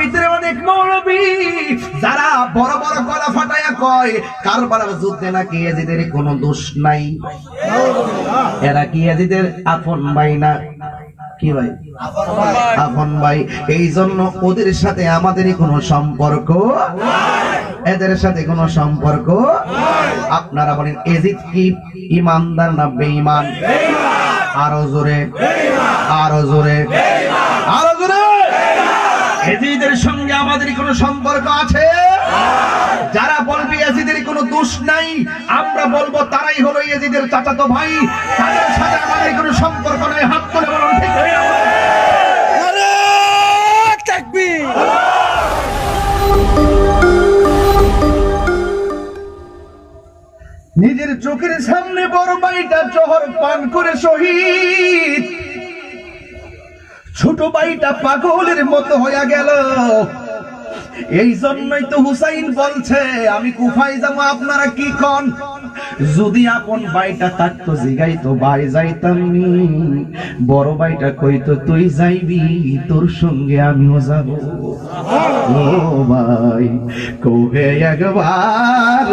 ভিতরে অনেক মৌলবী, যারা বড় বড় গলা কয় যুদ্ধে নাকি দোষ নাই? এরা কি আপন ভাই না? ওদের সাথে আমাদের কোনো সম্পর্ক? এদের সাথে কোনো সম্পর্ক? আপনারা বলেন, এজিদ কি ইমানদার না বেঈমান? আরও জোরে আরও জোরে আরও জোরে। আমাদের কোনো সম্পর্ক আছে? যারা বলবে এজিদের কোনো দোষ নাই আমরা বলব তারাই হলো এজিদের চাচাতো ভাই। তাদের সাথে আমাদের কোনো সম্পর্ক নাই। হাত তুলে বলুন ঠিক নিজের চোখের সামনে বড় বাড়িটা জহর পান করে শহীদ। ছোট ভাইটা পাগলের মতো হইয়া গেল। এই জন্যই তো হুসাইন বলছে, আমি কুফাই যাব, আপনারা কি কন? যদি আপন ভাইটা থাকতো, জিগাই তো ভাই যাইতাম বড় ভাইটা কইতো, তুই যাইবি, তোর সঙ্গে আমিও যাব। ও ভাই, কবে একবার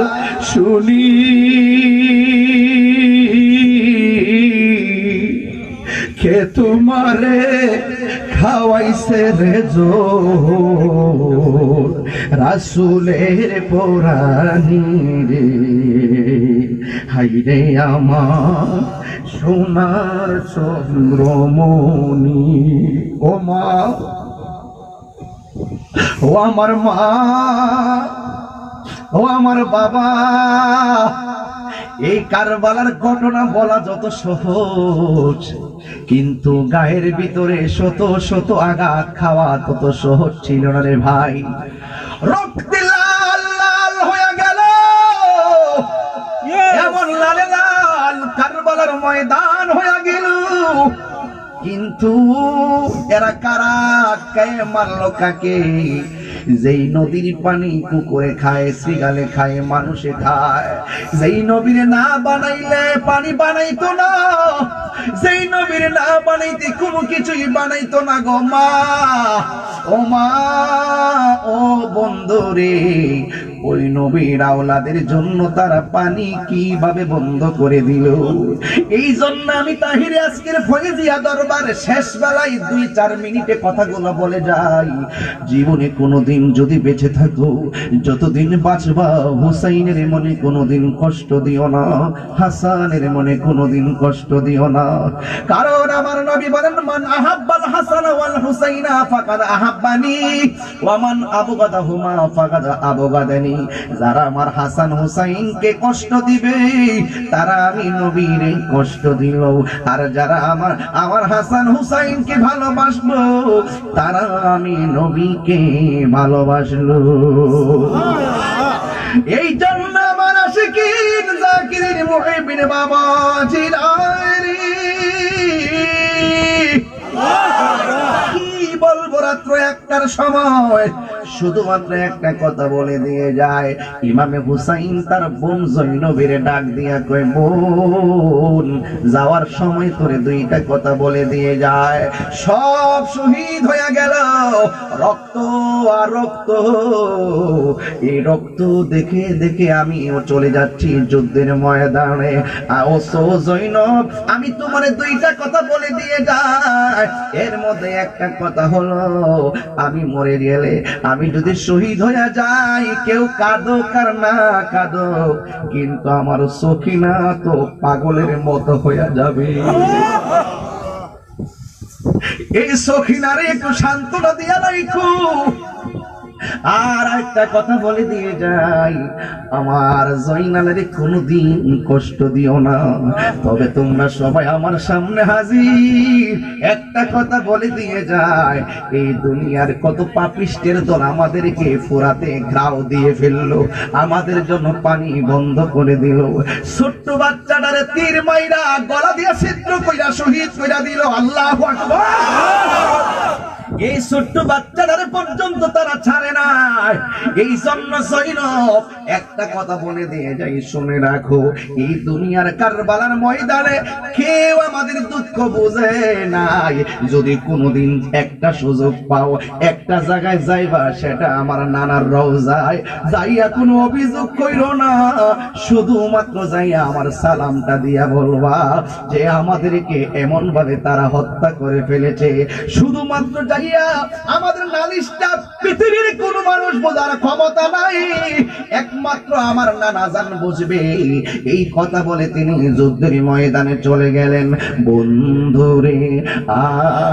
শুনি? কে তোমারে খাওয়াইছে রে জো রাসুলের পোরানি রে। হাইরে আমার সোনার চন্দ্রমণি। ও মা, ও আমার মা, ও আমার বাবা। এই কারবালার ঘটনা বলা যত সহজ কিন্তু গায়ের ভিতরে শত শত আঘাত খাওয়া তত সহজ ছিল না রে ভাই। রক্তে লাল লাল হয়ে গেল। এমন লালে লাল কারবালার ময়দান হয়ে গেল। কিন্তু এরা কারা কে মারলো কাকে? যেই নদীর পানি কুকুরে খায় শ্রীগালে খায়, মানুষে খায়। যেই নবীরে না বানাইলে পানি বানাইতো না। যেই নবীর না বানাইতে কোনো কিছুই বানাইতো না গো মা। ও মা, ও বন্ধুরে ওই নবীর আওলাদের জন্য তারা পানি কীভাবে বন্ধ করে দিল? এই জন্য আমি তাহিরে আজকের ফয়েজিয়া দরবারে শেষ বেলায় দুই চার মিনিটে কথাগুলো বলে যাই। জীবনে কোনোদিন যদি বেঁচে থাকো, যতদিন বাঁচবা, হুসাইনের মনে কোনোদিন কষ্ট দিও না, হাসানের মনে কোনোদিন কষ্ট দিও না। কারণ আমার নবী বলেন, মান আহাব্বাল হাসান ওয়াল হুসাইনা ফাকাদ আহাব্বানি, ওয়া মান আবগাদাহুমা ফাকাদ আবগাদানি। যারা আমার হাসান হুসাইনকে কষ্ট দিবে তারা আমি নবীর কষ্ট দিল। আর যারা আমার আমার হাসান হুসাইনকে ভালোবাসবো তারা আমি নবীকে ভালোবাসলো। এই জন্য আমার আশিকিন জাকিরিন মুহিবিন বাবা কি বলব রাত্র একটার সময় শুধুমাত্র একটা কথা বলে দিয়ে যায়। ইমামে হুসাইন তার বোন জৈনবীর ডাক দিয়া কয়, বোন, যাওয়ার সময় তোরে দুইটা কথা বলে দিয়ে যায়। সব শহীদ হয়ে গেল। রক্ত আর রক্ত। এই রক্ত দেখে দেখে আমিও চলে যাচ্ছি যুদ্ধের ময়দানে। আও সো জৈনব, আমি তোমার দুইটা কথা বলে দিয়ে যাই। এর মধ্যে একটা কথা হলো আমি মরে গেলে আমি যদি শহীদ হইয়া যাই, কেউ কাঁদো, কার না কাঁদো, কিন্তু আমার সখিনা তো পাগলের মতো হইয়া যাবে। এই সখিনারে একটু সান্ত্বনা দিয়া রাখো আর একটা কথা বলে দিয়ে যাই। আমার জয়নালের কোনোদিন কষ্ট দিও না। তবে তোমরা সবাই আমার সামনে হাজির। একটা কথা বলে দিয়ে যায় এই দুনিয়ার কত পাপিষ্টের দল আমাদেরকে ফোরাতে ঘাও দিয়ে ফেলল। আমাদের জন্য পানি বন্ধ করে দিল। ছোট্ট বাচ্চাটারে তীর মাইরা গলা দিয়ে ছিদ্র কইরা শহীদ কইরা দিল। আল্লাহ আকবার। এই ছোট্ট বাচ্চাটারে পর্যন্ত তারা ছাড়ে নাই। এই জন্য সৈনব একটা কথা বলে দিয়ে যাই, শুনে রাখো, এই দুনিয়ার কারবালার ময়দানে কেউ আমাদের দুঃখ বুঝে নাই। যদি কোনোদিন একটা সুযোগ পাও, একটা জায়গায় যাইবা, সেটা আমার নানার রওজায়। যাইয়া কোনো অভিযোগ কইরো না, শুধুমাত্র যাইয়া আমার সালামটা দিয়া বলবা যে আমাদেরকে এমন ভাবে তারা হত্যা করে ফেলেছে। শুধুমাত্র যাইয়া আমাদের নালিশটা পৃথিবীর কোন মানুষ বোঝার ক্ষমতা নাই। একমাত্র আমার নানা জান বুঝবে। এই কথা বলে তিনি যুদ্ধের ময়দানে চলে গেলেন। বন্ধুরে আমার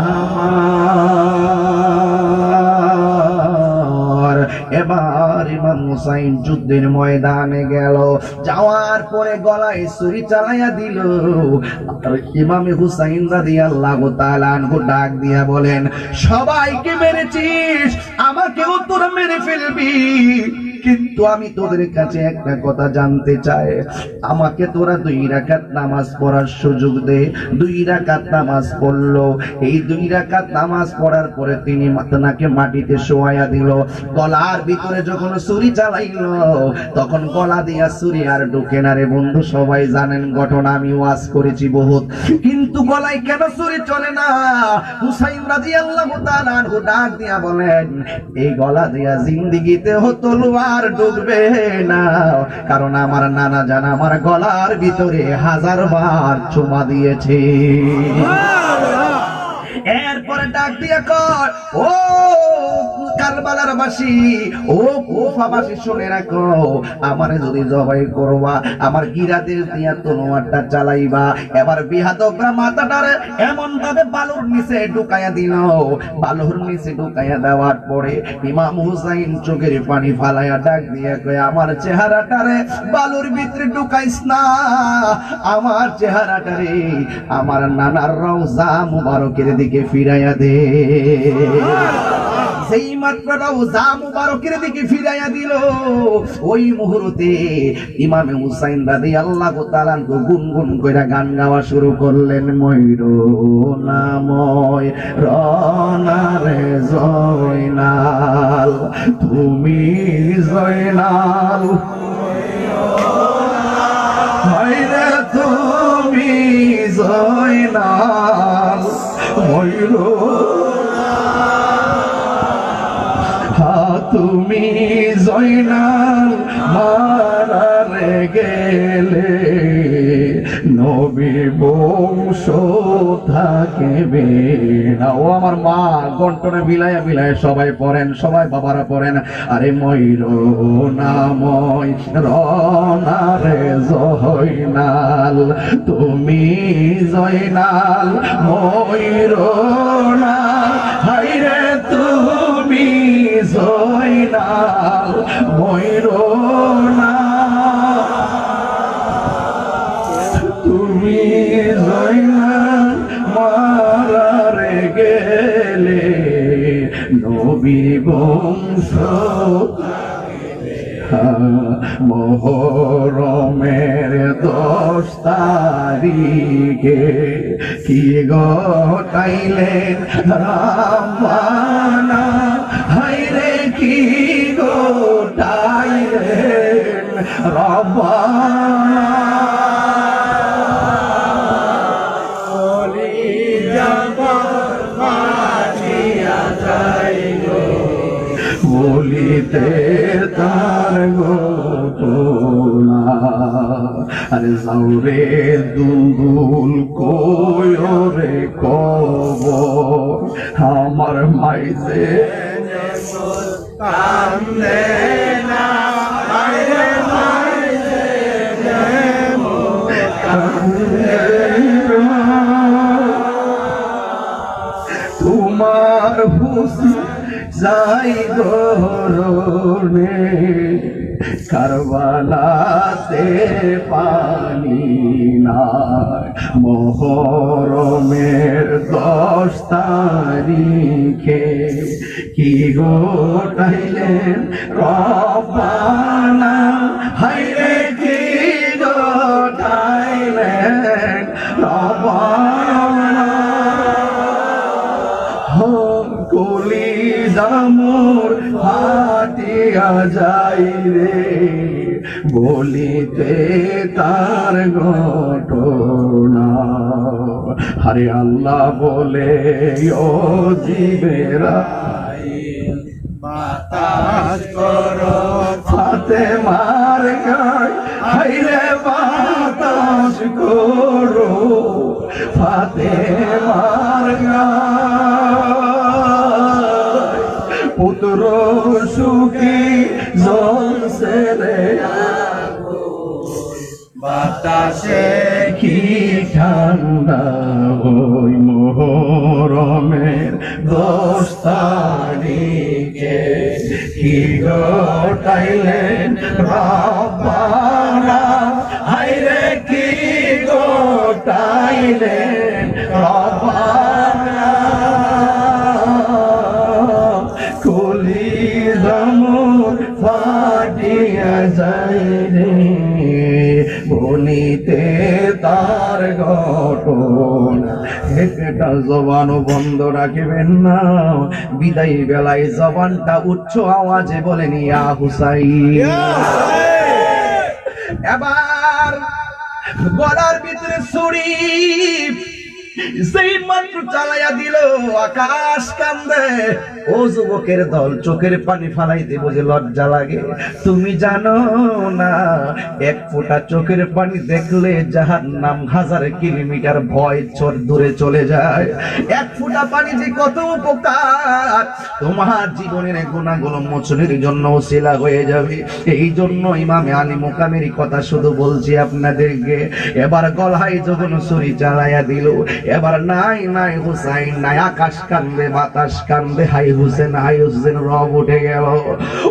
এবার ইমাম হুসাইন যুদ্ধের ময়দানে গেল। যাওয়ার পরে গলায় ছুরি চালাইয়া দিল। ইমামে হুসাইন রাদিয়াল্লাহু তাআলা আনহু ডাক দিয়া বলেন, সবাইকে মেরেছিস, আমাকেও তোরা মেরে ফেলবি। কিন্তু আমি তোদের কাছে একটা কথা জানতে চাই। আমাকে তোরা দুই রাকাত নামাজ পড়ার সুযোগ দে। দুই রাকাত নামাজ পড়ল। এই দুই রাকাত নামাজ পড়ার পরে তিনি মাতনাকে মাটিতে শোয়াইয়া দিল। গলার ভিতরে যখন ছুরি চালাইলো, তখন গলা দিয়া ছুরি আর ঢুকে না রে বন্ধু, সবাই জানেন ঘটনা, আমি ওয়াজ করেছি বহুত। কিন্তু গলায় কেন ছুরি চলে না? হুসাইন রাদিয়াল্লাহু তাআলা আনহু ডাক দিয়া বলেন, এই গলা দিয়া জিন্দিগিতে হতো আর ঢুকবে না, কারণ আমার নানা জান আমার গলার ভিতরে হাজার বার চুমা দিয়েছে। এরপরে ডাক দিয়া কর ও কারবালার বাসী, ও কুফাবাসী, শুনে রাখো, আমারে যদি জবাই করবা, আমার গিরাদের দিয়া তনোয়ারটা চালাইবা এবার বিহাদকরা মাথাটারে এমন ভাবে বালুর নিচে ঢুকাইয়া দিল। বালুর নিচে ঢুকাইয়া দেওয়ার পরে ইমাম হুসাইন চোখের পানি ফালাইয়া ডাক দিয়া কয়, আমার চেহারাটারে বালুর ভিতরে ঢুকাইস না, আমার চেহারাটারে, আমার নানার রওজা মুবারকের দিকে ফিরাইয়া দে। সেই মাত্র রওজা মুবারকের দিকে ফিরাইয়া দিল। ওই মুহূর্তে ইমামে হুসাইন রাদিয়াল্লাহু তাআলা গুনগুন কইরা গান গাওয়া শুরু করলেন, ময়ূর নাময় রনারে জয়নাল, তুমি জয়নাল তুমি জয়নাল। ময়ূর। হা তুমি জয়নাল সবাই পড়েন, সবাই বাবারা পড়েন। আরে ময়ূর জয়নাল, তুমি জয়নাল। ময়ূর হাইরে তুমি জয়নাল। ময়ূর না মোহরমের দশ তারিখে কি গটাইলেন রামানা হাইরে কি গোটাইলেন রবানা বলিতে তার গোপনা আরে যাওরে দুগুল কোয়রে কব আমার মাইতে তোমার হুসন যাই ধরে কারবালাতে পানি নাই। মোহরমের দশ তারিখে কি গোটাইলেন রবানা বলিতে তার ঘটনা। হরে আল্লাহ বলে, ও জীবেরা বাতাস করো ফাতে মার হাইরে বাতাস করো ফাতে ফাটিয়া যায় রে বলিতে তার ঘটনা একটা জবানও বন্ধ রাখবেন না। বিদায় বেলায় জবানটা উচ্চ আওয়াজে বলেন ইয়া হুসাই এবার গলার ভিতরে ছুরি সেই মাত্র চালাইয়া দিল, আকাশ কান্দে। ও যুবকের দল, চোখের পানি ফালাইতে বুঝে লজ্জা লাগে। তুমি জানো না, এক ফোঁটা চোখের পানি দেখলে যাহার নাম হাজার কিলোমিটার ভয় চোর দূরে চলে যায়। এক ফোঁটা পানি যে কত উপকার, তোমার জীবনের গুণাগুলো মোচনের জন্য শিলা হয়ে যাবে। এই জন্য ইমামে আলী মোকামের কথা শুধু বলছি আপনাদেরকে। এবার গলায় যখন ছুরি চালাইয়া দিল এবার নাই নাই হুসাইন, নাই আকাশ কান্দে, বাতাস কান্দে, হাই হুসেন হাই হুসেন, রব উঠে গেল।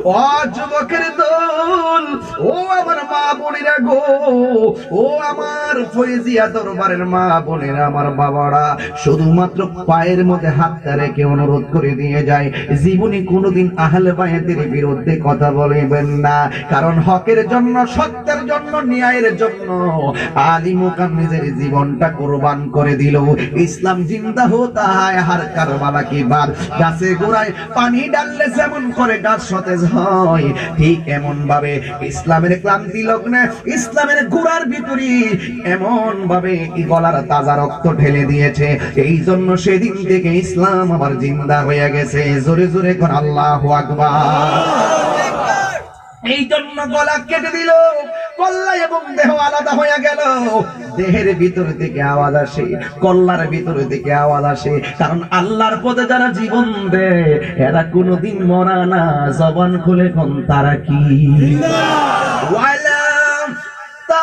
ও যুবকের দল, ও আমার মা বোনেরা গো, ও আমার ফয়েজিয়া দরবারের মা বোনেরা, আমার বাবারা, শুধুমাত্র পায়ের মধ্যে হাতটা রেখে অনুরোধ করে দিয়ে যায়। জীবনে কোনোদিন আহলে বায়াতের বিরুদ্ধে কথা বলবেন না, কারণ হকের জন্য, সত্যের জন্য, ন্যায়ের জন্য আলী মুকাম নিজের জীবনটা কোরবান করে দিল। ইসলাম জিন্দা হতা হয় হার কারবালা কি বাদ? গাছে গোড়ায় পানি ডাললে যেমন করে গাছ সতেজ হয়, ঠিক এমন ভাবে ইসলামের ক্লান্তি লগ্নে ইসলামের গোড়ার ভিতরে এমন ভাবে গলার তাজা রক্ত ঢেলে দিয়েছে। এই জন্য সেদিন থেকে ইসলাম আবার জিন্দা হয়ে গেছে। জোরে জোরে কোন আল্লাহ আকবার। এই জন্য গলা কেটে দিল। কল্লা এবং দেহ আলাদা হয়ে গেল। দেহের ভিতর থেকে আওয়াজ আসে কল্লার ভিতর থেকে আওয়াজ আসে। কারণ আল্লাহর পথে যারা জীবন দেয় এরা কোনোদিন মরা না জবান খুলে কোন তারা কি? ওয়ালা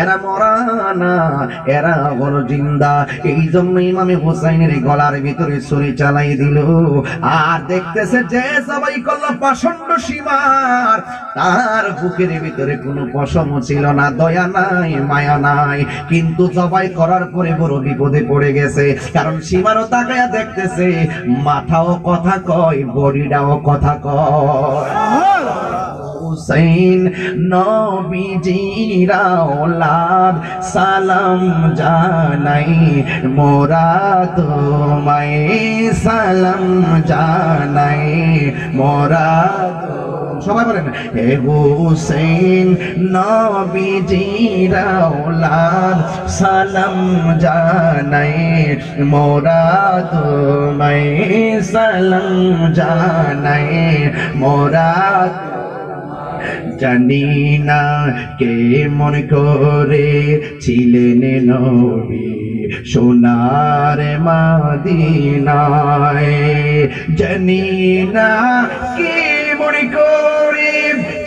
এরা মরা না, এরা হলো জিন্দা। এই জন্য ইমামে হোসাইনের গলার ভিতরে ছুরি চালাই দিল। আর দেখতেছে যে সবাই করল পাষণ্ড সীমার তার বুকের ভিতরে কোনো পশম ছিল না, দয়া নাই, মায়া নাই। কিন্তু জবাই করার পরে বড় বিপদে পড়ে গেছে, কারণ সীমারও তাকায়া দেখতেছে, মাথাও কথা কয়, বডিটাও কথা কয়। হুসেন নবীজির আওলাদ সালাম জানাই মোরা তোমায়, সালাম জানাই মোরা সবাই বলেন হে হুসেন নবীজির আওলাদ সালাম জানাই মোরা তোমায়, সালাম জানাই মোরা জানি না কে মন করে ছিলেন নবী সোনার মাদিনায়। জানি না কে মন করে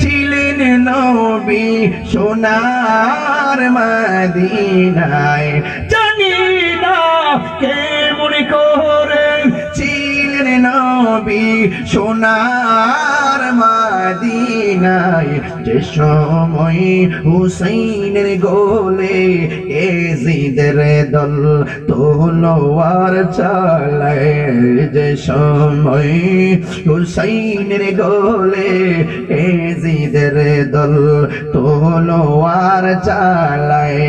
ছিলেন নবী সোনার মাদিনায়। জানি না কে মন করে ছিলেন নবী সোনার মাদিনায় যে সময় হুসাইনের গোলে এজিদের দল তোলোয়ার চালায় যে সময় হুসাইনের গোলে এজিদের দল তোলোয়ার চালায়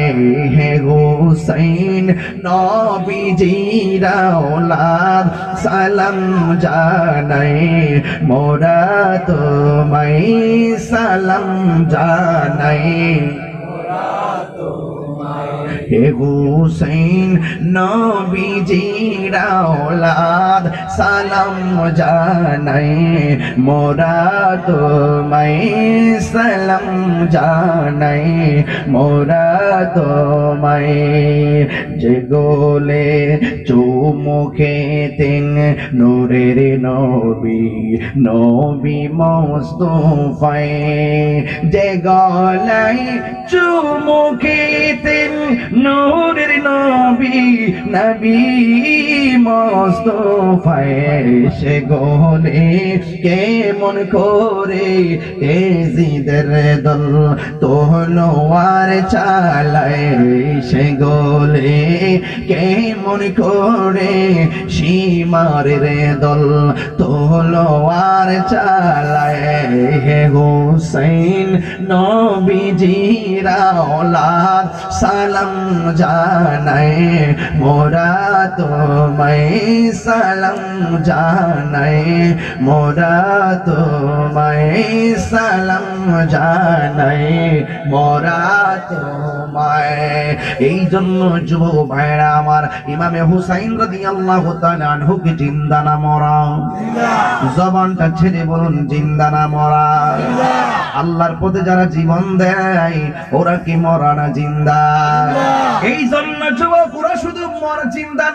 হে হুসাইন নবীজিরা ওলাদ সালাম জানাই, মোরা তোমায় সালাম জানাই হে হুসেন, নবীজির আওলাদ, সালাম জানাই। মোরা তোমায় সালাম জানাই। মোরা তোমায় যে গোলে চুমুখে তিন নূরের নবী নবী মোস্তফায় যে গলাই চুমুখে তিন নূরের নবী নবী মোস্তফায় সে গোলে কেমন করে? এজিদের দল তোলোয়ার চালায় সে গোলে কেমন করে? সীমারের দল তোলোয়ার চালায় হে হুসেন নবীজিরা ওলাদ সালাম জানায় মোরা তোমায় সালাম জানায় মোরা তোমায় সালাম জানায় মোরা তোমায়। এই জন্য যুব ভাইরা আমার ইমামে হুসাইন রাদিয়াল্লাহু আল্লাহ আনহুকে জিন্দা না মরা। জবানটা ছেড়ে বলুন, জিন্দা না মরা। আল্লাহর পথে যারা জীবন দেয়, ওরা কি মরা না জিন্দা? এই জন্য যুবক ওরা শুধু মর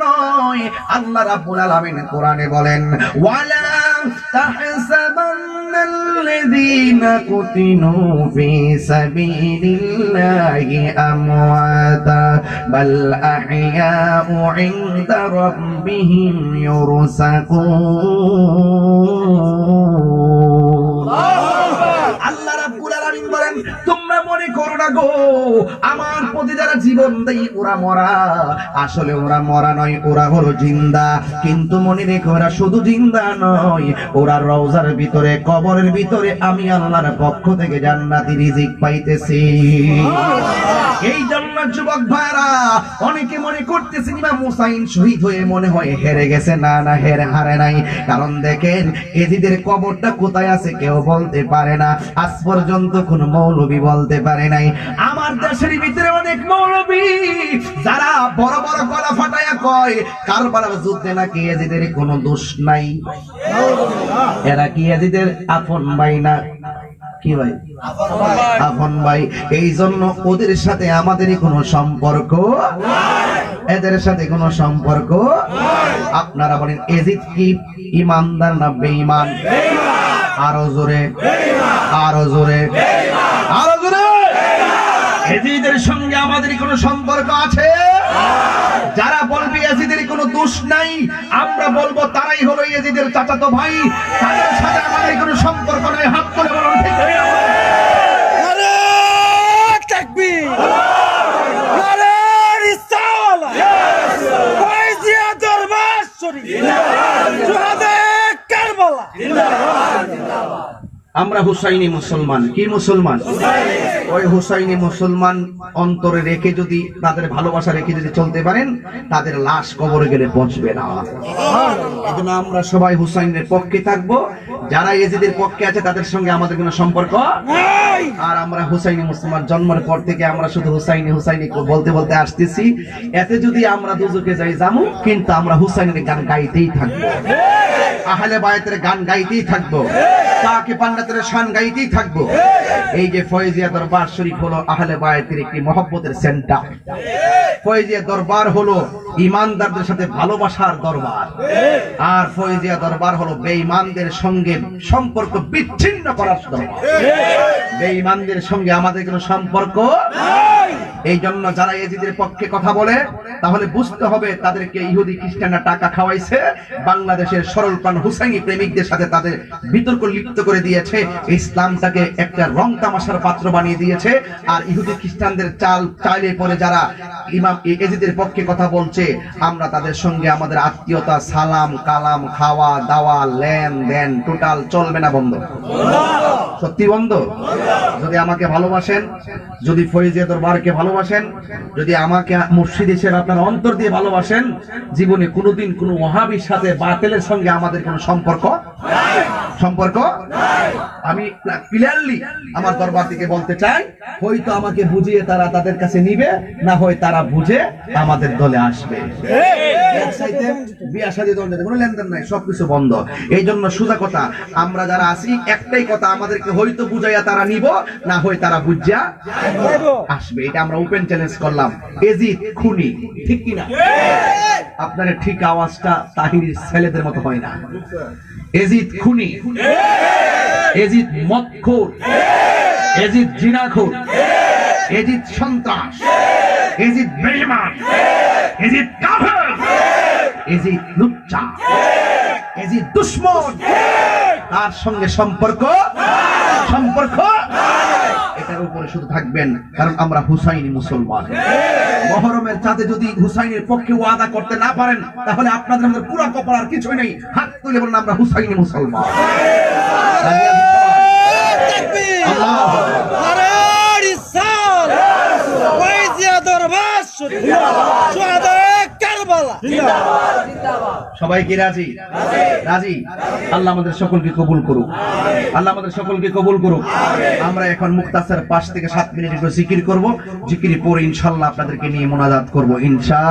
নয় আল্লাহ রাব্বুল আলামিন কোরআনে বলেন ওয়ালা তাহসাবান্না আল্লাযীনা কুতিনু ফি সাবিলিল্লাহি আমওয়াতা বাল আহইয়াউ ইনদা রাব্বিহিম ইউরসাকুন। আল্লাহ রাব্বুল আলামিন বলেন তোমরা মনে করো না গো আমার প্রতি যারা জীবন দেয় ওরা মরা। আসলে ওরা মরা নয় ওরা হলো জিন্দা। কিন্তু মনে রেখো ওরা শুধু জিন্দা নয়। ওরা রওজার ভিতরে কবরের ভিতরে আমি আল্লাহর পক্ষ থেকে জান্নাতি রিজিক পাইতেছি। এই জন্য যুবক ভাইরা অনেকে মনে করতেছে ইমাম হুসাইন শহীদ হয়ে মনে হয় হেরে গেছে। না না, হেরে হারে নাই। কারণ দেখেন, এজিদের কবরটা কোথায় আছে কেউ বলতে পারে না। আজ পর্যন্ত কোন মৌলবী বলতে পারে নাই। আমার দেশের ভিতরে অনেক মৌলবী, যারা বড় বড় গলা ফাটাইয়া কয়, কারবালার যুদ্ধে নাকি এজিদের কোনো দোষ নাই। এরা কি এজিদের আপন ভাই না? কি ভাই? আপন ভাই এই জন্য ওদের সাথে আমাদেরই কোনো সম্পর্ক এদের সাথে কোনো সম্পর্ক আপনারা বলেন এজিদ কি ইমানদার না বেঈমান? আরও জোরে। আরও জোরে। আরও জোরে। এজিদের সঙ্গে আমাদের কোনো সম্পর্ক আছে? যারা বলবে এজিদের কোনো দোষ নাই আমরা বলব তারাই হলো এজিদের চাচাতো ভাই। তাদের সাথে আমাদের কোনো সম্পর্ক নাই। হাত করে বলুন ঠিক না? নারে তাকবীর নারে রিসালা ফয়জিয়া দরবার শরীফ সুহাদে কারবালা আমরা হুসাইনি মুসলমান। কি মুসলমান? ওই হুসাইনি মুসলমান অন্তরে রেখে যদি তাদের ভালোবাসা রেখে যদি চলতে পারেন, তাদের লাশ কবরে গেলে পৌঁছবে না। এজন্য আমরা সবাই হুসাইনের পক্ষে থাকব। যারা এজিদের পক্ষে আছে, তাদের সঙ্গে আমাদের কোনো সম্পর্ক? আর আমরা হুসাইনি মুসলমান জন্মের পর থেকে আমরা শুধু হুসাইনি হুসাইনি বলতে বলতে আসতেছি। এতে যদি আমরা দুজকে যাই যাব কিন্তু আমরা হুসাইনের গান গাইতেই থাকব। আহলে বায়াতের গান গাইতেই থাকব। তাকে পান্ডাতের শান গাইতেই থাকব। এই যে ফয়েজিয়া দরবার শরীফ হলো আহলে বায়াতের একটি মহব্বতের সেন্টার ফয়েজিয়া দরবার হলো ইমানদারদের সাথে ভালোবাসার দরবার। আর ফয়েজিয়া দরবার হলো বেঈমানদের সঙ্গে সম্পর্ক বিচ্ছিন্ন করার দরবার। বেঈমানদের সঙ্গে আমাদের কোনো সম্পর্ক এই জন্য যারা এজিদের পক্ষে কথা বলে, তাহলে বুঝতে হবে তাদেরকে ইহুদি খ্রিস্টানরা টাকা খাওয়াইছে। বাংলাদেশের সরল প্রাণ হুসাইনি প্রেমিকদের সাথে তাদের বিতর্ক লিপ্ত করে দিয়েছে। ইসলামটাকে একটা রং তামাশার পাত্র বানিয়ে দিয়েছে। আর ইহুদি খ্রিস্টানদের চাল চাইলে পরে যারা ইমাম এজিদের পক্ষে কথা বলছে, আমরা তাদের সঙ্গে আমাদের আত্মীয়তা, সালাম, কালাম, খাওয়া, দাওয়া লেন দেন টোটাল চলবে না বন্ধ। সত্যি বন্ধ? যদি আমাকে ভালোবাসেন, যদি ফৈজিয়া দরবারকে ভালোবাসেন, যদি আমাকে মুর্শিদ হিসেবে আপনার অন্তর দিয়ে ভালোবাসেন, জীবনে কোনোদিন কোনো ওহাবির সাথে বাতেলের সঙ্গে আমাদের কোনো সম্পর্ক? সম্পর্ক? আমি ক্লিয়ারলি আমার দরবার থেকে বলতে চাই, হয়তো আমাকে বুঝিয়ে তারা তাদের কাছে নিবে, না হয় তারা বুঝে আমাদের দলে আসবে। এই জন্য কথা, আমরা যারা একটাই কথা, আমাদেরকে হয়তো বুঝাইয়া তারা নিব, না হয় তারা বুঝিয়া আসবে। এটা আমরা ওপেন চ্যালেঞ্জ করলাম। খুনি, ঠিক আপনার ঠিক আওয়াজটা তাহির ছেলেদের মতো হয় না। এজিদ খুনি। এজিদ মদখোর এজিদ জিনাখোর। এজিদ সন্ত্রাস। এজিদ বেঈমান এজিদ কাফের। এজিদ লুচ্চা। এজিদ দুশ্মন। তার সঙ্গে সম্পর্ক। সম্পর্ক শুধু থাকবেন কারণ আমরা হুসাইনি মুসলমান। মহরমের চাঁদে যদি হুসাইনের পক্ষে ওয়াদা করতে না পারেন তাহলে আপনাদের আমাদের পুরো কপাল আর কিছুই নেই। হাত তুলে বলুন আমরা হুসাইনি মুসলমান? আল্লাহ নারে রিসাল ফয়জিয়া দরবার শরীফ সুহাদায়ে কারবালা সবাই কি রাজি? রাজি। আল্লাহ আমাদের সকলকে কবুল করুক। আল্লাহ আমাদের সকলকে কবুল করুক। আমরা এখন মুক্তাসার পাঁচ থেকে সাত মিনিট একটু জিকির করব। জিকির পরে ইনশাল্লাহ আপনাদেরকে নিয়ে মোনাজাত করব ইনশা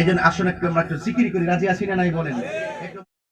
এই জন্য আসুন একটু আমরা একটু জিকির করি। রাজি আছি না নাই বলেন?